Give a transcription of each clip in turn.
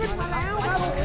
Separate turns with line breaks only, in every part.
ขึ้นมาแล้วครับโอ้โห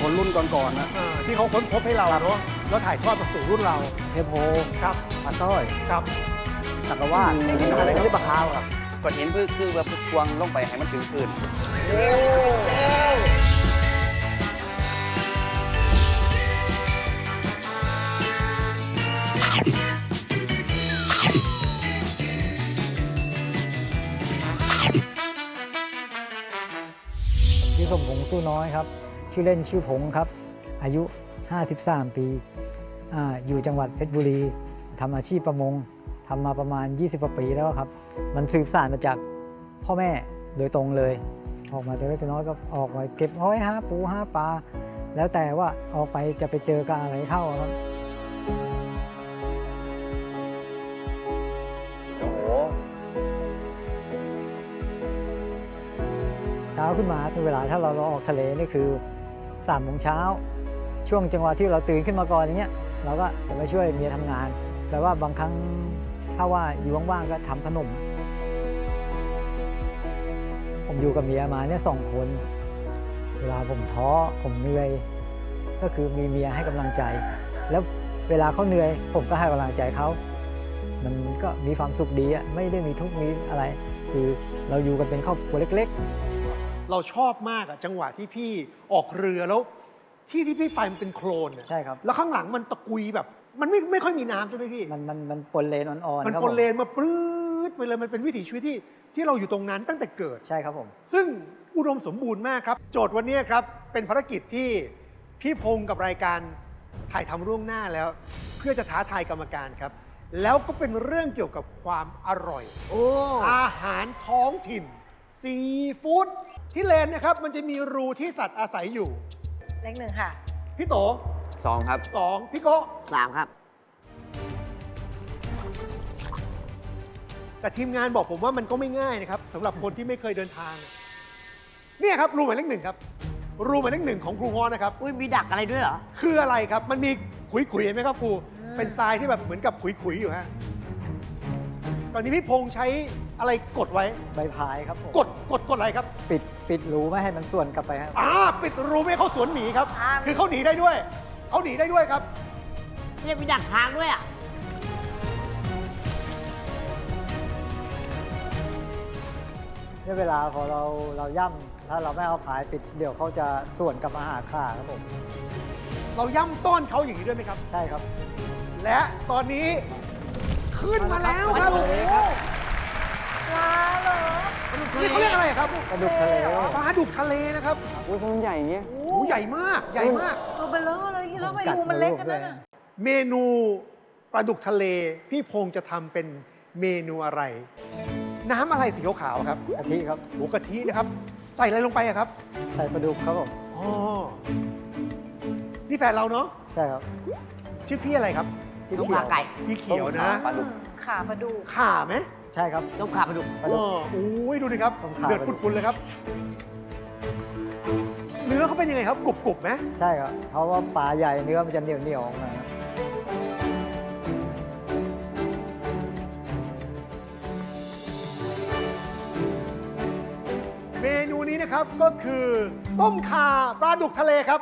คนรุ่นก่อนๆนะ
เออที่เขาค้นพบให้เราเนาะแล้วถ่ายทอดมาสู่รุ่นเรา
เทโพ
ครับ
ปลาสร้อย
ครับ
สักกะว่านี่เป็นอะไรกันที่ปลาคาวครับ
ก้อนหินคือคือว่าพึกควงลงไปให้มันถึงพื้น
ชื่อ สมพงษ์สู้น้อยครับ ชื่อเล่นชื่อผงครับ อายุ 53 ปีอาอยู่จังหวัดเพชรบุรีทำอาชีพประมงทำมาประมาณ 20กว่าปีแล้วครับ มันสืบสานมาจากพ่อแม่โดยตรงเลย ออกมาแต่เล็กแต่น้อยก็ออกมาเก็บหอยหาปูห้าปลาแล้วแต่ว่าออกไปจะไปเจอกับอะไรเข้าครับ ช้าขึ้นมาเป็นเวลาถ้าเราเราออกทะเลนี่คือสามโมงเช้า ช่วงจังหวะที่เราตื่นขึ้นมาก่อนอย่างเงี้ยเราก็จะมาช่วยเมียทำงาน แต่ว่าบางครั้งถ้าว่าอยู่ว่างๆก็ทำขนม ผมอยู่กับเมียมาเนี่ยสองคน เวลาผมท้อผมเหนื่อย ก็คือมีเมียให้กำลังใจ แล้วเวลาเขาเหนื่อย ผมก็ให้กำลังใจเขา มันก็มีความสุขดีอะไม่ได้มีทุกข์มีอะไร คือเราอยู่กันเป็นครอบครัวเล็ก ๆ
เราชอบมากอะจังหวะที่พี่ออกเรือแล้ว ที่ที่พี่ไปมันเป็นโคลนอะ
ใช่ครับ
แล้วข้างหลังมันตะกุยแบบ มันไม่ไม่ค่อยมีน้ำใช่ไหมพี่
มันมันมันปนเลนอ่อนๆ
มัน
ครับ
ป
ผ
นเลนมาปลื้ดไปเลยมันเป็นวิถีชีวิตที่ที่เราอยู่ตรงนั้นตั้งแต่เกิด
ใช่ครับผม
ซึ่งอุดมสมบูรณ์มากครับ โจทย์วันนี้ครับ เป็นภารกิจที่พี่พงศ์กับรายการถ่ายทำร่วงหน้าแล้ว เพื่อจะท้าทายกรรมการครับ แล้วก็เป็นเรื่องเกี่ยวกับความอร่อย
โอ้
อาหารท้องถิ่น ซีฟู้ดที่เลนนะครับ มันจะมีรูที่สัตว์อาศัยอยู่
เลขหนึ่งค่ะ
พี่โต
สองครับ
สองพี่โกะ
สามครับ
แต่ทีมงานบอกผมว่ามันก็ไม่ง่ายนะครับสำหรับคนที่ไม่เคยเดินทาง เนี่ยครับ รูหมายเลขหนึ่งครับ รูหมายเลขหนึ่งของครูฮอนะครับ
อุ้ยมีดักอะไรด้วยเหรอ
คืออะไรครับ มันมีขุยๆเห็นไหมครับครู
อืม
เป็นทรายที่แบบเหมือนกับขุยๆอยู่ฮะ ตอนนี้พี่พงษ์ใช้ อะไรกดไว้
ใบพายครับผม
กดกดกดอะไรครับ
ปิดปิดรูไม่ให้มันส่วนกลับไปครับ
อ่าปิดรูไม่ให้เขาสวนหนีครับ
อ่า
คือเขาหนีได้ด้วยเขาหนีได้ด้วยครับ
เนี่ยมีดักทางด้วยอะ
เนี่ยเวลาพอเราเราย่ำถ้าเราไม่เอาพายปิดเดี๋ยวเขาจะส่วนกลับมาหาข่าครับผม
เราย่ำต้อนเขาอย่างนี้ด้วยไหมครับ
ใช่ครับ
และตอนนี้ขึ้นมาแล้วครับ
มาแล้วครับ
ปลาเหรอ
นี่เขาเรียกอะไรครับ
กระดูกทะเล
ปลาดุกทะเลนะครับ
อุ้ยมันใหญ่เงี้ย
โอ้โหใหญ่มากใหญ่มาก
ตัวเบลอเลยแล้วทำไมรูมันเล็กกันนั่นน่ะ
เมนูปลาดุกทะเลพี่พงษ์จะทำเป็นเมนูอะไร น้ำอะไรสีขาวๆครับ
กะทิครับ
หมูกะทินะครับ ใส่อะไรลงไปอะครับ
ใส่ปลาดุกครับผม
อ๋อนี่แฟนเราเนาะ
ใช่ครับ
ชื่อพี่อะไรครับ
ชื่อ
ลูก
เขีย
ขาวไก่
พี่เขียวนะ
ปลาดุก
ขาปลาดุก
ข่าไหม
ใช่ครับ
ต้องขาปลาดุก
ปลาดุก
อ๋อโอ้ยดูดิครับ
ต้องข่า
เดือดปุดๆเลยครับ เนื้อเขาเป็นยังไงครับกรุบๆไหม
ใช่ครับ เพราะว่าปลาใหญ่เนื้อมันจะเหนียวเหนียวๆออกมาครับ
เมนูนี้นะครับก็คือต้มข่าปลาดุกทะเลครับ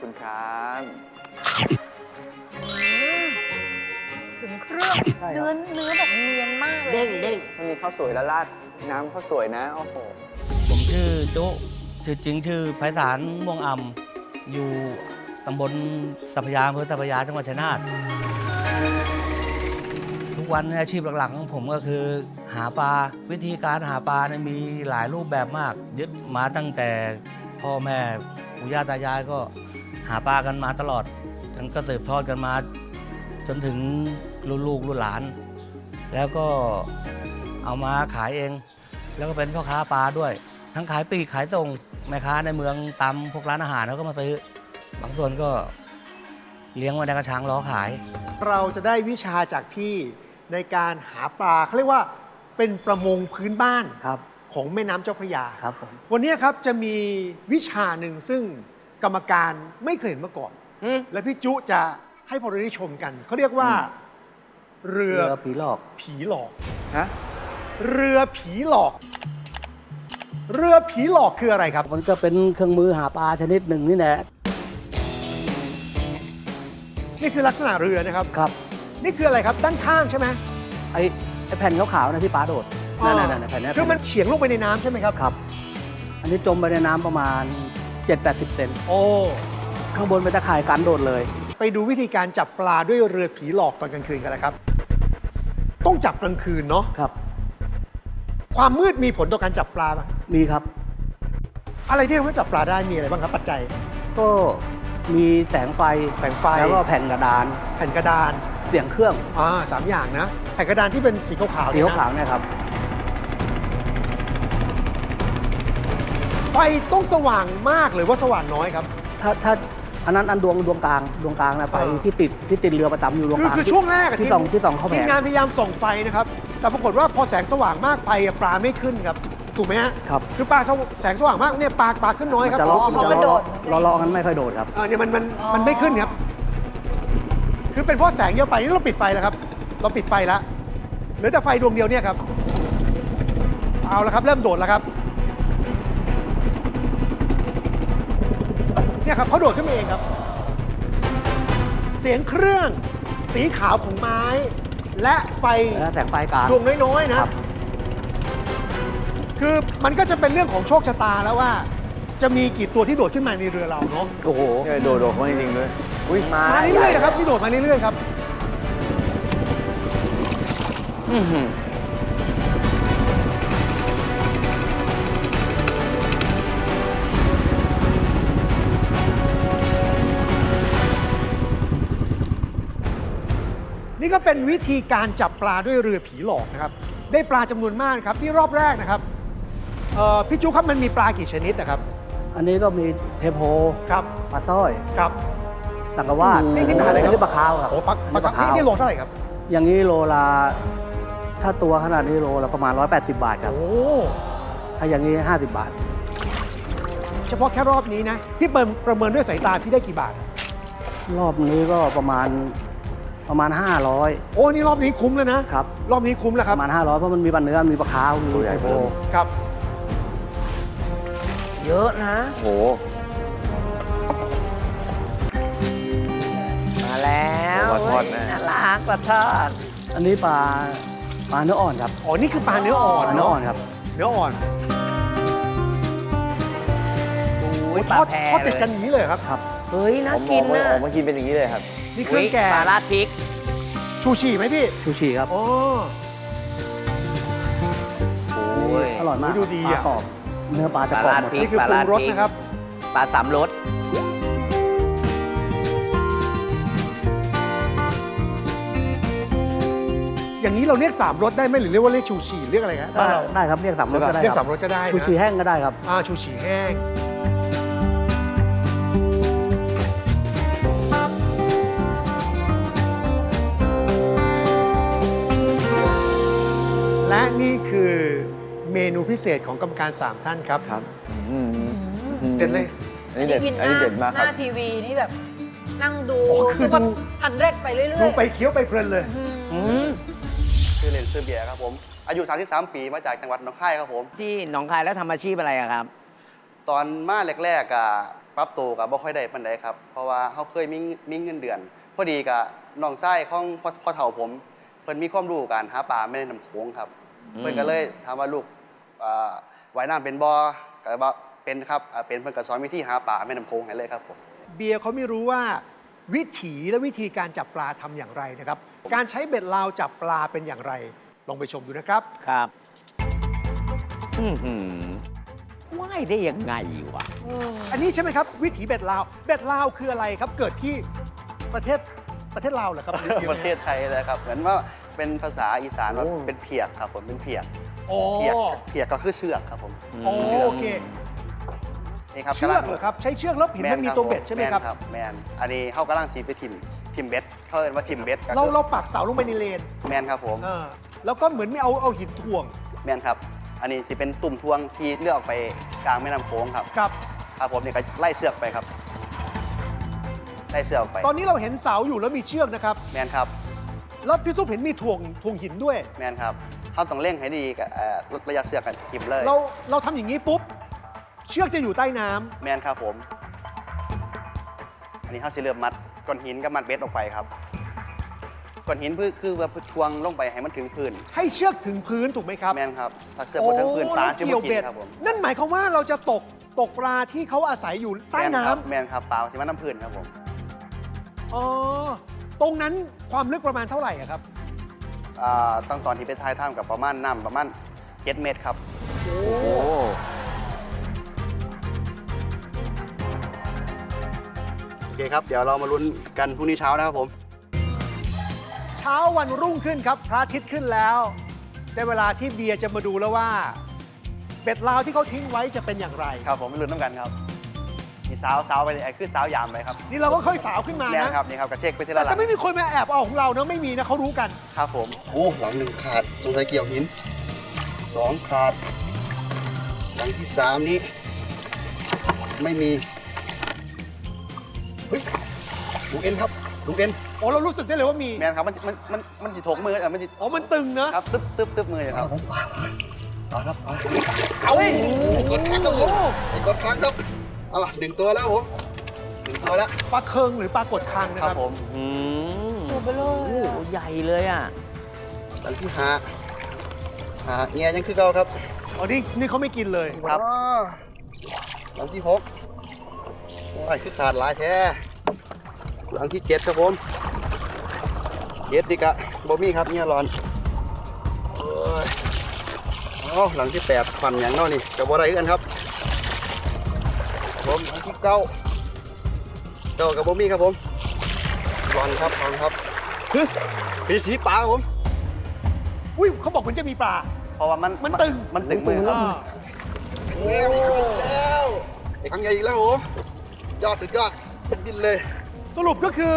คุณครับ
ถึงเครื่อง
ใช่ค
เนื้
รั
อบเนื้อแบบเนียนมากเลย
เด้งเด้ง
มันมีข้าวสวยแล้วราดน้ำข้าวสวยนะ โอ้โห
ผมชื่อจุชื่อจริงชื่อไพศาลม่วงอ่ำอยู่ตำบลสัพยาอำเภอสัพยาจังหวัดชัยนาททุกวันเนยอาชีพหลักๆของผมก็คือ หาปลาวิธีการหาปลาเนี่ยมีหลายรูปแบบมาก ยึดมาตั้งแต่พ่อแม่ปู่ย่าตายายก็หาปลากันมาตลอดมันก็สืบทอดกันมา จนถึง รุ่นลูกรุ่นหลาน แล้วก็เอามาขายเอง แล้วก็เป็นพ่อค้าปลาด้วย ทั้งขายปลีกขายส่งแม่ค้าในเมืองตามพวกร้านอาหารเขาก็มาซื้อ บางส่วนก็เลี้ยงไว้ในกระชังล้อขาย
เราจะได้วิชาจากพี่ในการหาปลาเขาเรียกว่าเป็นประมงพื้นบ้าน
ครับ
ของแม่น้ำเจ้าพระยา
ครับผม
วันนี้ครับจะมีวิชาหนึ่งซึ่งกรรมการไม่เคยเห็นมาก่อน
อืม
และพี่จุจะให้พวกเราได้ชมกันเขาเรียกว่า เรือ
เรือผีหลอก
ผีหลอก
ฮะ
เรือผีหลอก เรือผีหลอกคืออะไรครับ
มันก็เป็นเครื่องมือหาปลาชนิดหนึ่งนี่แหละ
นี่คือลักษณะเรือนะครับ
ครับ
นี่คืออะไรครับด้านข้างใช่ไหม
ไอ้ไอ้แผ่นขาวๆนะที่ปลาโดดนั่นๆๆแผ่นนี้
คือมันเฉียงลงไปในน้ำใช่ไหมครับ
ครับ อันนี้จมไปในน้ำประมาณ 7-80 เซน
โอ้
ข้างบนเป็นตะข่ายกันโดดเลย
ไปดูวิธีการจับปลาด้วยเรือผีหลอกตอนกลางคืนกันเลยครับ ต้องจับกลางคืนเนาะ
ครับ
ความมืดมีผลต่อการจับปลาไหม
มีครับ
อะไรที่ทำให้จับปลาได้มีอะไรบ้างครับปัจจัย
ก็มีแสงไฟ
แสงไฟ
แล้วก็แผ่นกระดาน
แผ่นกระดาน
เสียงเครื่อง
อ่าสามอย่างนะแผ่นกระดานที่เป็นสีขาวๆ
สี
เนี่ยนะ
ขาวๆเนี่ยครับ
ไฟต้องสว่างมากหรือว่าสว่างน้อยครับ
ถ้าถ้า อันนั้นอันดวงดวงกลางดวงกลางนะไฟ
อ่า
ที่ติดที่ติดเรือประจำอยู่ดวง
คือก
ลาง
คือช่วงแรกอะ
ที่สองที่สองเข้าแผ
ทีม
ง
งานพยายามส่องไฟนะครับ แต่ปรากฏว่าพอแสงสว่างมากไปอะปลาไม่ขึ้นครับ ถูกไหมฮะ
ครับ
คือปลาแสงสว่างมากเนี่ยปลาปลาขึ้นน้อยครับ
จะล้อ
อ๋อ
มันจะ
มันโด
ล้อ
ด
ล้อล้อกันไม่ค่อยโดดครับ
เออเนี่ยมันมันมันไม่ขึ้นครับ คือเป็นเพราะแสงเยอะไปนี่เราปิดไฟแล้วครับ เราปิดไฟแล้วเหลือแต่ไฟดวงเดียวเนี่ยครับ เอาละครับ เริ่มโดดแล้วครับ เนี่ยครับเขาโดดขึ้นมาเองครับ เสียงเครื่องสีขาวของไม้ และไฟ
แล้วแสงไฟกลาง
ดวงน้อยๆนะ
ครับ
คือมันก็จะเป็นเรื่องของโชคชะตาแล้วว่า จะมีกี่ตัวที่โดดขึ้นมาในเรือเราเนาะ
โอ้โห
เนี่ยโดดโดดเขาจริงๆด้วยอุ้ยมา
มาเรื่อยๆนะครับที่โดดมาเรื่อยๆครับ
อื้อหือ
ก็เป็นวิธีการจับปลาด้วยเรือผีหลอกนะครับ ได้ปลาจำนวนมากครับที่รอบแรกนะครับเอ่อพี่จูครับมันมีปลากี่ชนิดนะครับ
อันนี้ก็มีเทโพ
ครับ
ปลาสร้อย
ครับ
สังกะวาด
นี่นี่ปลาอะไรครับ
นี่ปลาคาวครับ
โอ้ปลาปลา
อัน
นี่
นี้
นี่โลเท่าไหร่ครับ
อย่างนี้โลละถ้าตัวขนาดนี้โลละประมาณ 180 บาทครับ
โอ้
ถ้าอย่างนี้ 50 บาท
เฉพาะแค่รอบนี้นะ พี่เปิมประเมินด้วยสายตาพี่ได้กี่บาท
รอบนี้ก็ประมาณ ประมาณ 500
โอ้นี่รอบนี้คุ้มแล้วนะครับ รอบนี้คุ้มแล้วค
ป
รับ
ระมาณ 500 เพราะมันมีปลาเนื้อมีปลาคาวมีเทโพ
ครับ
เยอะนะ
โอ้โห
มาแล้ว
โอ้ปลาทอดแน่
น่ารักปลาทอด
อันนี้ปลาปลาเนื้ออ่อนครับ
อ๋อ นี่คือปลาเนื้ออ่อ
ป
น
ลาเนื้อ
เนาะ
อ่อนครับ
เนื้ออ่อน
อุ้ย
ท
ปลา
อด
แพร
ทอดติด
เลย
กันอย่างนี้เลยครับ
ครับ
เฮ้ยน่า
ผม
กิน
ออกมา
นะ
ออกมากินเป็นอย่างนี้เลยครับ
นี่เครื่องแกง
ปลาราดพริก
ชูชีไหมพี่
ชูชีครับ
อ๋อ
โอ้ย
อร่อยมาก
ดูดี
ป
อะ
ลากรอบเนื้อปลาจะ
ปลาก
รอบ
ราด
หมด
พริก
นี่คือปรุงรสนะครับ
ปลาสามรส
อย่างนี้เราเรียกสามรสได้ไหมหรือเรียกว่าเรียกชูชีเรียกอะไรครับ
ได้ได้ครับเรียกสามรสก็ได้
เรียก
ค
สา
รับ
มรสก็ได้
ชู
นะ
ชีแห้งก็ได้ครับ
อ่าชูชีแห้ง และนี่คือเมนูพิเศษของกรรมการ 3 ท่านครับ
ครับอืม
เด็ดเลย
อันนี้เด็ด
กิน
อันนี้เด็ดมาก
ห
ครั
น้า
บ
ทีวีนี่แบบนั่งดู
โอ้คือดู
หันเร็ดไปเรื่อยๆ
ดูไปเคี้ยวไปเพลินเลย
อืม
อืม
ชื่อเล่นชื่อเบียร์ครับผม อายุ 33 ปีมาจากจังหวัดหนองคายครับผม
ที่หนองคายแล้วทำอาชีพอะไรอะครับ
ตอนมาแรกๆอะปรับตัวกับบ่ค่อยได้ปานใดครับ เพราะว่าเขาเคยมีมีเงินเดือน พอดีกับน้องชายของพ่อพ่อเฒ่าผม เพิ่นมีความรู้การหาปลาไม่ได้น้ำโขงครับ
อืม
เพิ่นก็เลยถามว่าลูกอ่าว่ายน้ำเป็นบ่ก็ว่าเป็นครับอ่าเป็นเพิ่นก็สอนวิธีหาปลาแม่น้ำโขงให้เลยครับผม
เบียร์เขาไม่รู้ว่าวิถีและวิธีการจับปลาทำอย่างไรนะครับ การใช้เบ็ดลาวจับปลาเป็นอย่างไร ลองไปชมดูนะครับ
ครับอือหือว่ายได้ยังไงวะ
อันนี้ใช่ไหมครับ วิถีเบ็ดลาว เบ็ดลาวคืออะไรครับ เกิดที่ประเทศประเทศลาวเหรอครับหรือยัง
ป
ไง
ระเทศไทยเลยครับ เหมือนว่า เป็นภาษาอีสานว่า
โอ้
เป็นเพียกครับผมเป็นเพียก
โอ้
เพียกเพียกก็คือเชือกครับผม
โอ้โอเค
นี่ครับ
เชือกเหรอครับใช้เชือกแล้วเห็นมันมีตัวเบ็ดใช่ไหมครับ
แนแมนอันนี้เข้ากำลังสีไปทิมทิมเบ็ดเขาเรียกว่าทิมเบ็ดก็คือ
เราเราปักเสาลงไปในเลน
แมนครับผม
เออแล้วก็เหมือนไม่เอาเอาหินถ่วง
แมนครับ อันนี้สิเป็นตุ่มทวงที่เลือกออกไปกลางแม่น้ำโขงครับ
ครับ
ครับผมเนี่ยก็ไล่เสือกไปครับไล่เสือกออกไป
ตอนนี้เราเห็นเสาอยู่แล้วมีเชือกนะครับ
แมนครับ
แล้วพี่ซุปเห็นมีถ่วงถ่วงหินด้วย
แมนครับเขาต้องเร่งให้ดีกับเอ่อลดระยะเสือกกันทิมเลย
เราเราทำอย่างนี้ปุ๊บ เชือกจะอยู่ใต้น้ำ
แมนครับผม อันนี้เขาสิเริ่มมัดก้อนหินกับมัดเบ็ดออกไปครับก้อนหินคือคือว่าทวงลงไปให้มันถึงพื้น
ให้เชือกถึงพื้นถูกไหมครับ
แมนครับถ้าเสือกบนถึงพื้นปลา
โอ้
สิ
แล้ว
บ
เกี่ยว
กิ
เบ็
น
ด
ครับผม
นั่นหมายความว่าเราจะตกตกปลาที่เขาอาศัยอยู่ใต้น้ำ
แมครับแมนครับปลาที่มันน้ำพื้นครับผม
อ๋อ ตรงนั้นความลึกประมาณเท่าไหร่อะครับ
อ่าตั้งตอนที่ไปท้ายถ้ำกับประมาณน้ำประมาณเจ็ดเมตรครับ
โอ้
โอเคครับ เดี๋ยวเรามาลุ้นกันพรุ่งนี้เช้านะครับผม
เช้าวันรุ่งขึ้นครับ พระอาทิตย์ขึ้นแล้ว ได้เวลาที่เบียร์จะมาดูแล้วว่าเบ็ดลาวที่เขาทิ้งไว้จะเป็นอย่างไร
ครับผมไม่ลุ้นน้ำกันครับ มีสาวสาวไปเลยคือสาวยามไปครับ
นี่เราก็ค่อยสาวขึ้นมา
แมน
นะครับ
นี่ครับกระเช็คไปที
แต่
ละหลั
จะ
ง
ไม่มีคนมาแอบเอาของเรานะไม่มีนะเขารู้กัน
ครับผม โอ้หลังหนึ่งขาดสงสัยเกี่ยวหินสองขาด หลังที่สามนี้ ไม่มีเฮ้ยลูกเอ็นครับลูกเอ็น
โอ้เรารู้สึกได้เลยว่ามี
แมนครับมันมันมันมันจิถกมือเออมันจิ
อ๋อมันตึงเนอะ
ครับตึ๊บตึ๊บตึ๊บมือครับ
เอาครับ
เอาไอ้กดครั้งครับผมไอ้กดครั้งครับ เอาล่ะหนึ่งตัวแล้วผมหนึ่งตัวแล้ว
ปลาเคิงหรือปลากดคังนะ
ค
ค
รั
รั
บบผม
อืม
ตัวเบลอ
โอ้โหใหญ่เลยอะ
หลังที่หาหาเงียยังคือเก่าครับ
อ๋อนี่นี่เขาไม่กินเลย
ครับหลังที่หกโอ้ยคือขาดหลายแท้หลังที่เจ็ดครับผมเจ็ดดีกะบอมี่ครับเนี่ยร้อนโอ้ยเอาหลังที่แปดฟันอย่างเนอนี่กับบ่ได้คือกันครับ ผมหลังที่เก้าเก้ากับบอมี่ครับผมร้อนครับร้อนครับฮึเป็นสีปลาครับผม
อุ้ยเขาบอกมันจะมีปลา
เพราะว่ามัน
มันตึง
มันตึงมือครับ
อ่า
แล้วอีกแล้วไอ้ครั้งใหญ่อีกแล้วผมยอดสุดยอดดินเลย
สรุปก็คือ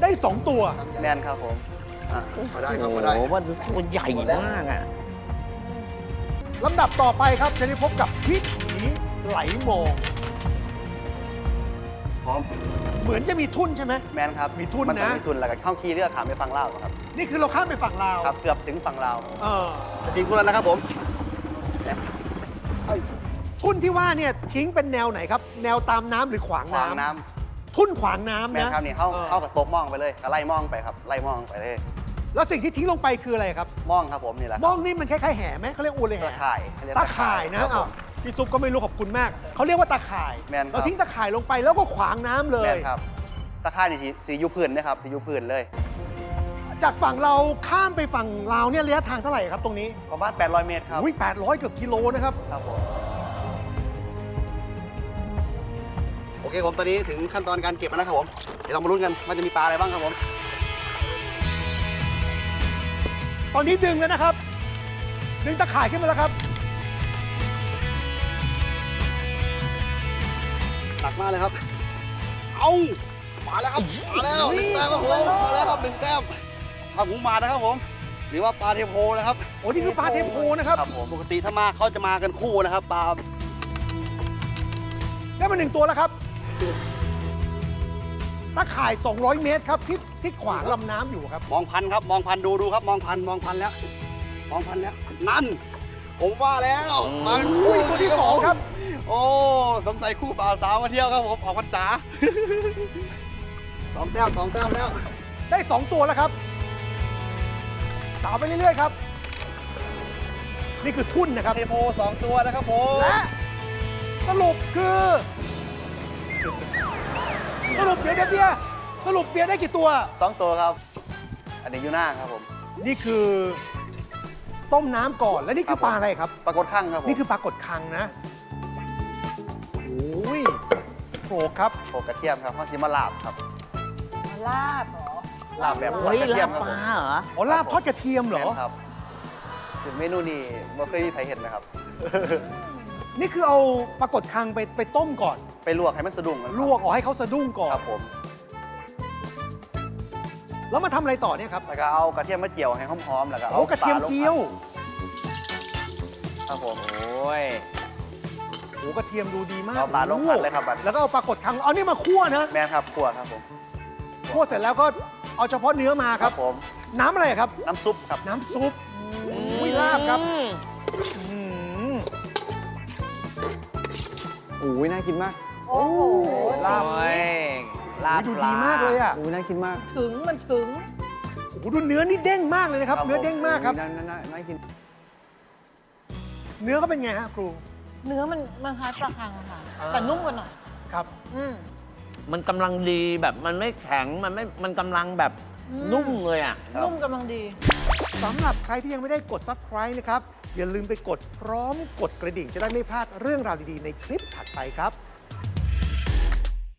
ได้2ตัว
แมนครับผมอะมาได้ครับ
โอ้
มาได้
โหมันตัวใหญ่มากอะ
ลำดับต่อไปครับจะได้พบกับวิถีไหลมอง
พ ร้อม
เหมือนจะมีทุ่นใช่ไหม
แมนครับ
มีทุน
มันต้อง
นะ
มีทุนแล้วก็เข้าคีย์เรือขามไปฝั่งลาวครับ
นี่คือเราข้ามไปฝั่งลาว
ครับ เกือบถึงฝั่งลาว
เออ
จะทิ้งคุณแล้วนะครับผม
ทุ่นที่ว่าเนี่ยทิ้งเป็นแนวไหนครับ แนวตามน้ำหรือขวาง
ขวาง
น้ำ
น้
ทุ่นขวางน้ำำ
แมน
นะครับ
นี่เข้า
ออ
เข้ากับโต๊ะมองไปเลยก็ไล่มองไปครับไล่มองไปเลย
แล้วสิ่งที่ทิ้งลงไปคืออะไรครับ
มองครับผมนี่แหละ
มองนี่มันคล้ายๆแห่ไหมเขาเรียกอูเลย
ตะ
แห่
ข่ายเรีก
ตาข่ายนะ ครับ
ผ
อ้าว
ม
พี่ซุปก็ไม่รู้ขอบคุณมาก เขาเรียกว่าตาข่าย
แม่นครับ
เราทิ้งตาข่ายลงไปแล้วก็ขวางน้ำเล
แม
ย
นครับ ตะข่ายนี่สีสียูพื้นนะครับสียูพื้นเลย
จากฝั่งเราข้ามไปฝั่งลาวเนี่ยระยะทางเท่าไหร่ครับตรงนี้
ประมาณ 800 เมตรครับ
อุ้ย800 เกือบกิโลนะครับ
ครับผม โอเคผมตอนนี้ถึงขั้นตอนการเก็บแล้วนะครับผม เดี๋ยวเรามาลุ้นกันว่าจะมีปลาอะไรบ้างครับผม
ตอนนี้ดึงแล้วนะครับ ดึงตะข่ายขึ้นมาแล้วครับ
มากเลยครับ เอามาแล้วครับ มาแล้วหนึ่งแต้มครับผมมาแล้วครับหนึ่งแต้มเอาหมูมานะครับผม หรือว่าปลาเทโพนะครับ
โอ้นี่คือปลาเทโพนะครับ
ครับผมปกติถ้ามาเขาจะมากันคู่นะครับปลา
ได้มาหนึ่งตัวแล้วครับตะข่าย 200 เมตรครับที่ที่ขวางลำน้ำอยู่ครับ
มองพันครับ มองพันดูดูครับ มองพันมองพันแล้ว มองพันแล้ว นั่น ผมว่าแล้วมาเป็นคู่
อุ้ยตัวที่สองครับ
โอ้สงสัยคู่บ่าวสาวมาเที่ยวครับผมออกพรรษาสองแต้มสองแต้มแล้ว
ได้2ตัวแล้วครับสาวไปเรื่อยๆครับ นี่คือทุ่นนะครับ
เทโพสองตัวนะครับผม
และสรุปคือ สรุปเดี๋ยวเดี๋ยวเบียร์สรุปเบียร์ได้กี่ตัว
สองตัวครับ อันนี้ยูน่าครับผม
นี่คือต้มน้ำก่อน และนี่คือ
ครับผม
ปลาอะไรครับ
ปรากฏข้างครับผม
นี่คือปลากดคังนะโอ้ย โผล่ครับ
โขกกระเทียมครับข้าวซิมาลาบครับ
มาลาบเหรอ
ลาบแบบทอด
เฮ้ย
กระเทีย
ลามบ
ครับ
ป
ผ
ลามเหรอ
อ๋อลาบทอดกระเทียมเหรอ
แม่นครับซึ่งเมนูนี้ไม่เคยมีใครเห็นนะครับ
นี่คือเอาปลากดคังไปไปต้มก่อน
ไปลวกให้มันสะดุ้งกันครับ
ลวกออกให้เขาสะดุ้งก่อน
ครับผม
แล้วมาทำอะไรต่อเนี่ยครับ
แล้วก็เอากระเทียมมาเจียวให้หอมๆแล้วก็เอา
โอ้กระเทียมเจียว
ครับผม
โอ้ย
โอ้กระเทียมดูดีมาก
เอาปลาลงผัดเลยครับบัด
แล้วก็เอาปลากดคังเอานี่มาคั่วนะ
แม่นครับขั่วครับผม
คั่วเสร็จแล้วก็เอาเฉพาะเนื้อมาค
ค
รั
รับบผม
น้ำอะไรครับ
น้ำซุปครับ
น้ำซุปอุ้ยลาบครับ
อืม
อื้อหือ
โอ้ยน่ากินมาก
โอ้โห
ลาบ
สี
เอ้ยลาบ
ดู
ปล
ดีมากเลยอะ
โอ้ยน่ากินมาก
ถึงมันถึง
โอ้โหดูเนื้อนี่เด้งมากเลยนะครับ
ครับ
เนื้อเด้งมากครับ
น่าน่าน่าน่ากิน
เนื้อก็เป็นไงฮะครู
เนื้อมันมันคล้ายปลาคังอะค่ะ
อ่า
แต่นุ่มกว่าหน่อย
ครับ
อืม
มันกำลังดีแบบมันไม่แข็งมันไม่มันกำลังแบบ
อืม
นุ่มเลยอะ
ครับ
นุ่มกำลังดี
สำหรับใครที่ยังไม่ได้กด subscribe นะครับ อย่าลืมไปกดพร้อมกดกระดิ่งจะได้ไม่พลาดเรื่องราวดี ๆ ในคลิปถัดไปครับ